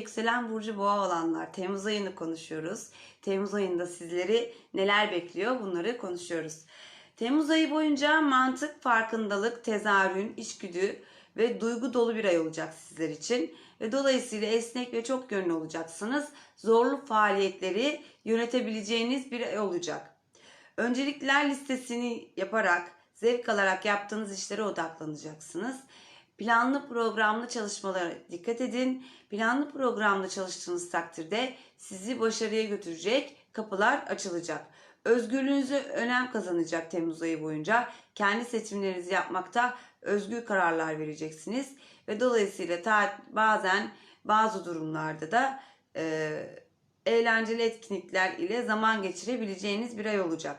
yükselen burcu boğa olanlar. Temmuz ayını konuşuyoruz. Temmuz ayında sizleri neler bekliyor bunları konuşuyoruz. Temmuz ayı boyunca mantık, farkındalık, tezahürün, içgüdü ve duygu dolu bir ay olacak sizler için. Ve dolayısıyla esnek ve çok yönlü olacaksınız. Zorlu faaliyetleri yönetebileceğiniz bir ay olacak. Öncelikler listesini yaparak, zevk alarak yaptığınız işlere odaklanacaksınız. Planlı programlı çalışmalara dikkat edin. Planlı programlı çalıştığınız takdirde sizi başarıya götürecek kapılar açılacak. Özgürlüğünüzü önem kazanacak Temmuz ayı boyunca. Kendi seçimlerinizi yapmakta özgür kararlar vereceksiniz. Ve dolayısıyla ta- bazen bazı durumlarda da e, eğlenceli etkinlikler ile zaman geçirebileceğiniz bir ay olacak.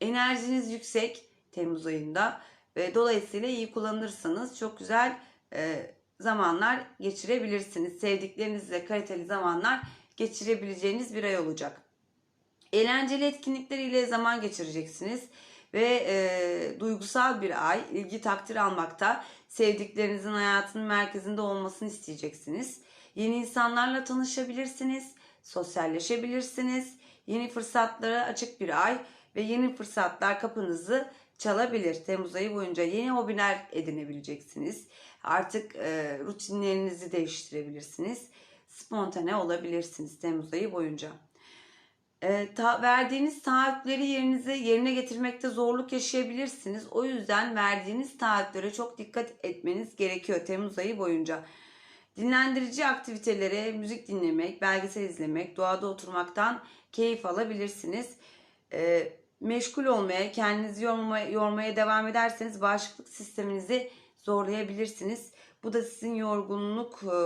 Enerjiniz yüksek Temmuz ayında ve dolayısıyla iyi kullanırsanız çok güzel e, zamanlar geçirebilirsiniz. Sevdiklerinizle kaliteli zamanlar geçirebileceğiniz bir ay olacak. Eğlenceli etkinlikler ile zaman geçireceksiniz ve e, duygusal bir ay ilgi takdir almakta sevdiklerinizin hayatının merkezinde olmasını isteyeceksiniz. Yeni insanlarla tanışabilirsiniz, sosyalleşebilirsiniz. Yeni fırsatlara açık bir ay ve yeni fırsatlar kapınızı çalabilir. Temmuz ayı boyunca yeni hobiler edinebileceksiniz. Artık e, rutinlerinizi değiştirebilirsiniz. Spontane olabilirsiniz Temmuz ayı boyunca. E, ta, verdiğiniz taahhütleri yerinize yerine getirmekte zorluk yaşayabilirsiniz. O yüzden verdiğiniz taahhütlere çok dikkat etmeniz gerekiyor Temmuz ayı boyunca. Dinlendirici aktivitelere müzik dinlemek, belgesel izlemek, doğada oturmaktan keyif alabilirsiniz. E, meşgul olmaya, kendinizi yormaya, yormaya devam ederseniz bağışıklık sisteminizi zorlayabilirsiniz. Bu da sizin yorgunluk e,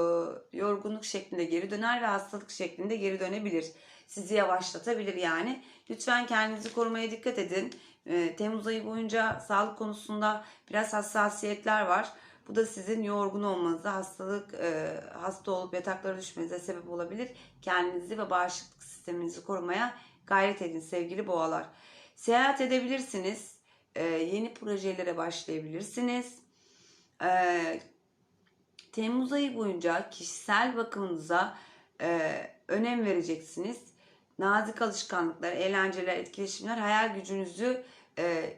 yorgunluk şeklinde geri döner ve hastalık şeklinde geri dönebilir. Sizi yavaşlatabilir yani. Lütfen kendinizi korumaya dikkat edin. E, Temmuz ayı boyunca sağlık konusunda biraz hassasiyetler var. Bu da sizin yorgun olmanıza, hastalık, e, hasta olup yataklara düşmenize sebep olabilir. Kendinizi ve bağışıklık sisteminizi korumaya gayret edin sevgili boğalar. Seyahat edebilirsiniz. E, yeni projelere başlayabilirsiniz. E, Temmuz ayı boyunca kişisel bakımınıza e, önem vereceksiniz. Nazik alışkanlıklar, eğlenceler, etkileşimler hayal gücünüzü e,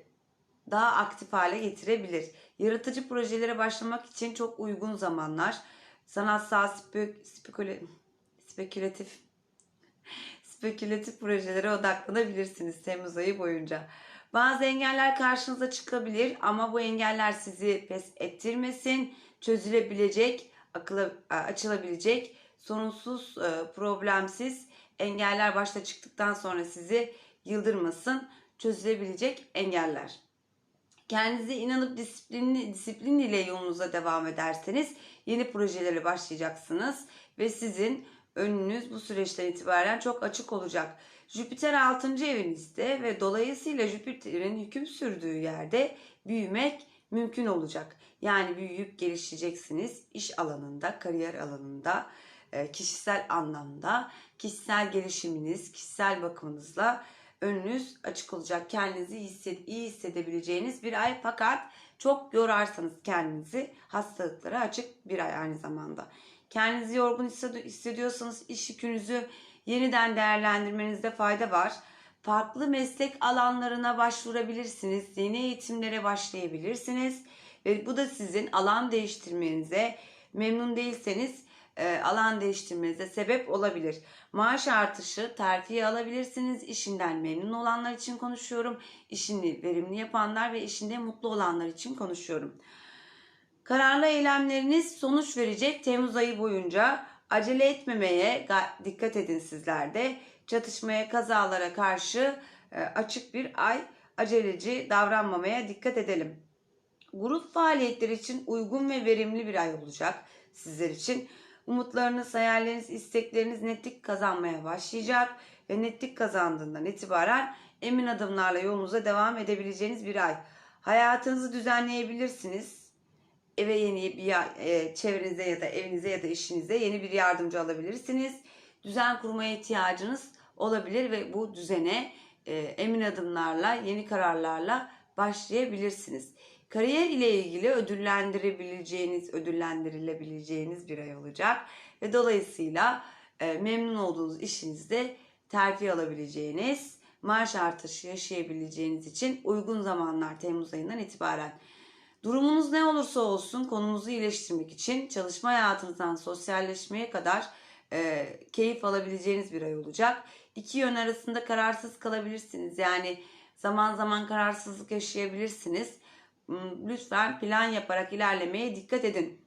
daha aktif hale getirebilir. Yaratıcı projelere başlamak için çok uygun zamanlar. Sanatsal, spekülatif spekülatif projelere odaklanabilirsiniz Temmuz ayı boyunca. Bazı engeller karşınıza çıkabilir ama bu engeller sizi pes ettirmesin. Çözülebilecek, akıla, açılabilecek, sorunsuz, e, problemsiz engeller başta çıktıktan sonra sizi yıldırmasın. Çözülebilecek engeller. Kendinize inanıp disiplinli, disiplin ile yolunuza devam ederseniz yeni projelere başlayacaksınız ve sizin önünüz bu süreçten itibaren çok açık olacak. Jüpiter 6. evinizde ve dolayısıyla Jüpiter'in hüküm sürdüğü yerde büyümek mümkün olacak. Yani büyüyüp gelişeceksiniz iş alanında, kariyer alanında, e, kişisel anlamda, kişisel gelişiminiz, kişisel bakımınızla önünüz açık olacak. Kendinizi iyi hissedebileceğiniz bir ay fakat çok yorarsanız kendinizi hastalıklara açık bir ay aynı zamanda. Kendinizi yorgun hissediyorsanız iş yükünüzü yeniden değerlendirmenizde fayda var. Farklı meslek alanlarına başvurabilirsiniz. Yeni eğitimlere başlayabilirsiniz. Ve bu da sizin alan değiştirmenize memnun değilseniz e, alan değiştirmenize sebep olabilir. Maaş artışı, terfi alabilirsiniz. İşinden memnun olanlar için konuşuyorum. İşini verimli yapanlar ve işinde mutlu olanlar için konuşuyorum. Kararlı eylemleriniz sonuç verecek Temmuz ayı boyunca. Acele etmemeye dikkat edin sizler de. Çatışmaya, kazalara karşı e, açık bir ay aceleci davranmamaya dikkat edelim. Grup faaliyetleri için uygun ve verimli bir ay olacak sizler için. Umutlarınız, hayalleriniz, istekleriniz netlik kazanmaya başlayacak ve netlik kazandığından itibaren emin adımlarla yolunuza devam edebileceğiniz bir ay. Hayatınızı düzenleyebilirsiniz. Eve yeni bir e, çevrenize ya da evinize ya da işinize yeni bir yardımcı alabilirsiniz. Düzen kurmaya ihtiyacınız olabilir ve bu düzene e, emin adımlarla, yeni kararlarla başlayabilirsiniz. Kariyer ile ilgili ödüllendirebileceğiniz, ödüllendirilebileceğiniz bir ay olacak. Ve dolayısıyla e, memnun olduğunuz işinizde terfi alabileceğiniz, maaş artışı yaşayabileceğiniz için uygun zamanlar Temmuz ayından itibaren. Durumunuz ne olursa olsun konumuzu iyileştirmek için çalışma hayatınızdan sosyalleşmeye kadar e, keyif alabileceğiniz bir ay olacak. İki yön arasında kararsız kalabilirsiniz. Yani zaman zaman kararsızlık yaşayabilirsiniz. Hmm, Lütfen plan yaparak ilerlemeye dikkat edin.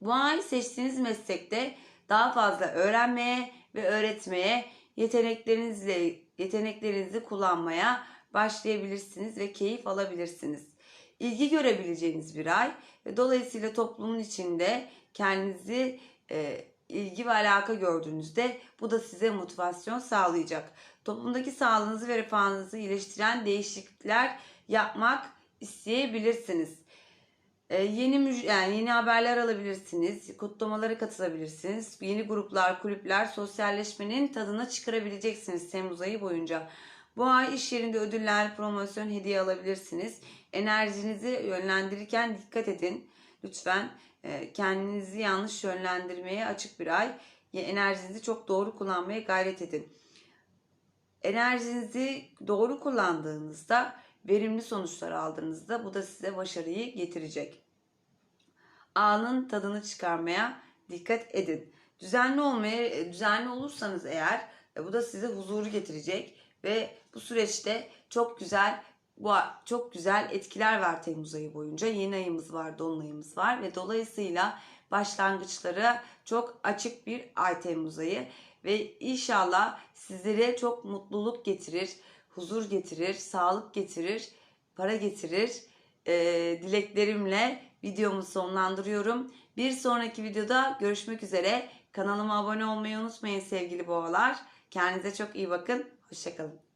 Bu ay seçtiğiniz meslekte daha fazla öğrenmeye ve öğretmeye, yeteneklerinizle yeteneklerinizi kullanmaya başlayabilirsiniz ve keyif alabilirsiniz. İlgi görebileceğiniz bir ay ve dolayısıyla toplumun içinde kendinizi e, ilgi ve alaka gördüğünüzde bu da size motivasyon sağlayacak. Toplumdaki sağlığınızı ve refahınızı iyileştiren değişiklikler yapmak isteyebilirsiniz. Ee, yeni yani yeni haberler alabilirsiniz, kutlamalara katılabilirsiniz. Yeni gruplar, kulüpler, sosyalleşmenin tadını çıkarabileceksiniz Temmuz ayı boyunca. Bu ay iş yerinde ödüller, promosyon, hediye alabilirsiniz. Enerjinizi yönlendirirken dikkat edin. Lütfen e, kendinizi yanlış yönlendirmeye açık bir ay. Enerjinizi çok doğru kullanmaya gayret edin. Enerjinizi doğru kullandığınızda verimli sonuçlar aldığınızda bu da size başarıyı getirecek. Anın tadını çıkarmaya dikkat edin. Düzenli olmaya düzenli olursanız eğer e, bu da size huzuru getirecek ve bu süreçte çok güzel bu çok güzel etkiler var Temmuz ayı boyunca. Yeni ayımız var, dolunayımız var ve dolayısıyla başlangıçlara çok açık bir ay Temmuz ayı ve inşallah sizlere çok mutluluk getirir, huzur getirir, sağlık getirir, para getirir. Ee, dileklerimle videomu sonlandırıyorum. Bir sonraki videoda görüşmek üzere. Kanalıma abone olmayı unutmayın sevgili boğalar. Kendinize çok iyi bakın. Hoşçakalın.